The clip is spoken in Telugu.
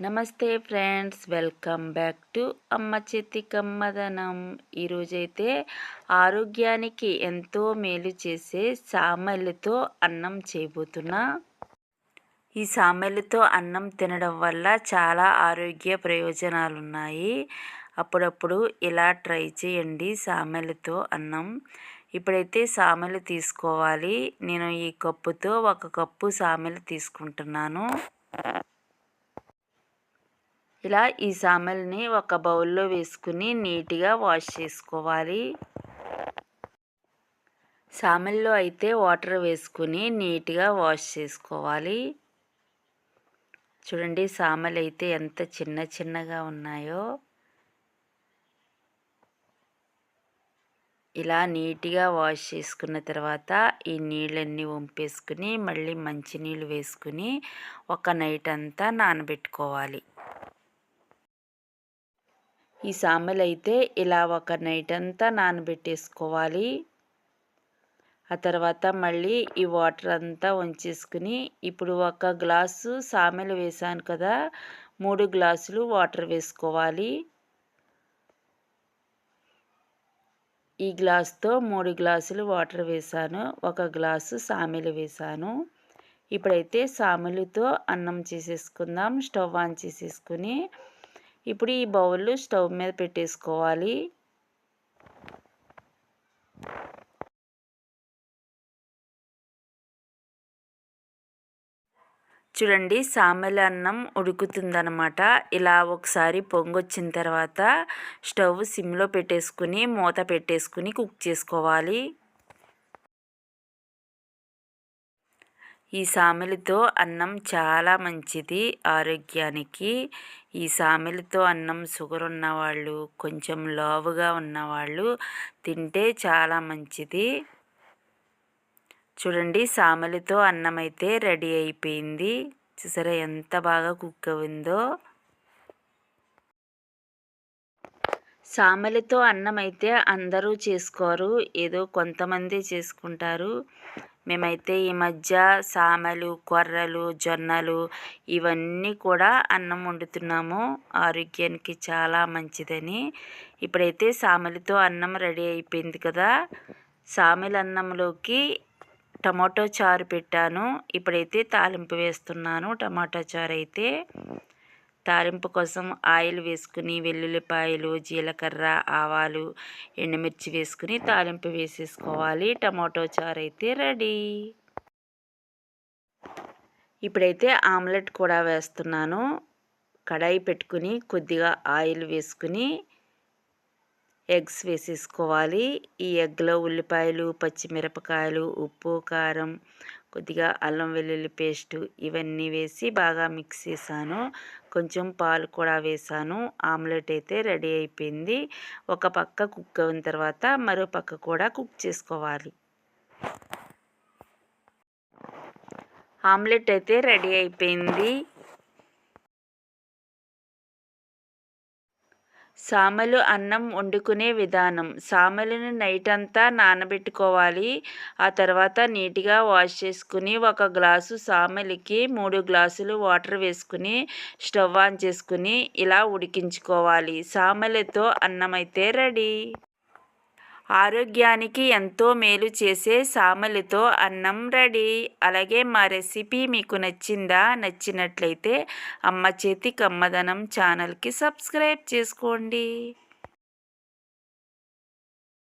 నమస్తే ఫ్రెండ్స్ వెల్కమ్ బ్యాక్ టు అమ్మ చేతి కమ్మదనం ఈరోజైతే ఆరోగ్యానికి ఎంతో మేలు చేసే సామెలతో అన్నం చేయబోతున్నా. ఈ సామెలతో అన్నం తినడం వల్ల చాలా ఆరోగ్య ప్రయోజనాలు ఉన్నాయి అప్పుడప్పుడు ఇలా ట్రై చేయండి సామెలతో అన్నం. ఇప్పుడైతే సామెలు తీసుకోవాలి. నేను ఈ కప్పుతో ఒక కప్పు సామెలు తీసుకుంటున్నాను. ఇలా ఈ సామెల్ని ఒక బౌల్లో వేసుకుని నీట్గా వాష్ చేసుకోవాలి. సామెల్లో అయితే వాటర్ వేసుకుని నీట్గా వాష్ చేసుకోవాలి. చూడండి సామెలు అయితే ఎంత చిన్న చిన్నగా ఉన్నాయో. ఇలా నీట్గా వాష్ చేసుకున్న తర్వాత ఈ నీళ్ళన్నీ వంపేసుకుని మళ్ళీ మంచినీళ్ళు వేసుకుని ఒక నైట్ అంతా నానబెట్టుకోవాలి. ఈ సామెలు అయితే ఇలా ఒక నైట్ అంతా నానబెట్టేసుకోవాలి. ఆ తర్వాత మళ్ళీ ఈ వాటర్ అంతా వంచేసుకుని ఇప్పుడు ఒక గ్లాసు సామెలు వేసాను కదా మూడు గ్లాసులు వాటర్ వేసుకోవాలి. ఈ గ్లాస్తో మూడు గ్లాసులు వాటర్ వేసాను ఒక గ్లాసు సామెలు వేసాను ఇప్పుడైతే సామెలతో అన్నం చేసేసుకుందాం స్టవ్ ఆన్ చేసేసుకుని ఇప్పుడు ఈ బౌల్ స్టవ్ మీద పెట్టేసుకోవాలి. చూడండి సామెల అన్నం ఉడుకుతుందనమాట ఇలా ఒకసారి పొంగొచ్చిన తర్వాత స్టవ్ సిమ్లో పెట్టేసుకుని మూత పెట్టేసుకుని కుక్ చేసుకోవాలి. ఈ సామెలతో అన్నం చాలా మంచిది ఆరోగ్యానికి. ఈ సామెలతో అన్నం షుగర్ ఉన్నవాళ్ళు కొంచెం లావుగా ఉన్నవాళ్ళు తింటే చాలా మంచిది. చూడండి సామెలతో అన్నం అయితే రెడీ అయిపోయింది. చూసారా ఎంత బాగా కుక్ అయిందో. సామెలతో అన్నం అయితే అందరూ చేసుకోరు. ఏదో కొంతమంది చేసుకుంటారు. మేమైతే ఈ మధ్య సామెలు కొర్రలు జొన్నలు ఇవన్నీ కూడా అన్నం వండుతున్నాము. ఆరోగ్యానికి చాలా మంచిదని. ఇప్పుడైతే సామెలతో అన్నం రెడీ అయిపోయింది కదా. సామెల అన్నంలోకి టమాటో చారు పెట్టాను. ఇప్పుడైతే తాలింపు వేస్తున్నాను. టమాటో చారు అయితే తాలింపు కోసం ఆయిల్ వేసుకుని వెల్లుల్లిపాయలు జీలకర్ర ఆవాలు ఎండుమిర్చి వేసుకుని తాలింపు వేసేసుకోవాలి. టమాటో చారు అయితే రెడీ. ఇప్పుడైతే ఆమ్లెట్ కూడా వేస్తున్నాను. కడాయి పెట్టుకుని కొద్దిగా ఆయిల్ వేసుకుని ఎగ్స్ వేసేసుకోవాలి. ఈ ఎగ్లో ఉల్లిపాయలు పచ్చిమిరపకాయలు ఉప్పు కారం కొద్దిగా అల్లం వెల్లుల్లి పేస్టు ఇవన్నీ వేసి బాగా మిక్స్ చేశాను. కొంచెం పాలు కూడా వేసాను ఆమ్లెట్ అయితే రెడీ అయిపోయింది. ఒక పక్క కుక్ అయిన తర్వాత మరో పక్క కూడా కుక్ చేసుకోవాలి. ఆమ్లెట్ అయితే రెడీ అయిపోయింది. సామలు అన్నం వండుకునే విధానం. సామలను నైట్ అంతా నానబెట్టుకోవాలి. ఆ తర్వాత నీట్గా వాష్ చేసుకుని ఒక గ్లాసు సామలికి మూడు గ్లాసులు వాటర్ వేసుకుని స్టవ్ ఆన్ చేసుకుని ఇలా ఉడికించుకోవాలి. సామలతో అన్నం అయితే రెడీ. ఆరోగ్యానికి ఎంతో మేలు చేసే సామలతో అన్నం రెడీ. అలాగే మా రెసిపీ మీకు నచ్చిందా? నచ్చినట్లయితే అమ్మ చేతి కమ్మదనం ఛానల్కి సబ్స్క్రైబ్ చేసుకోండి.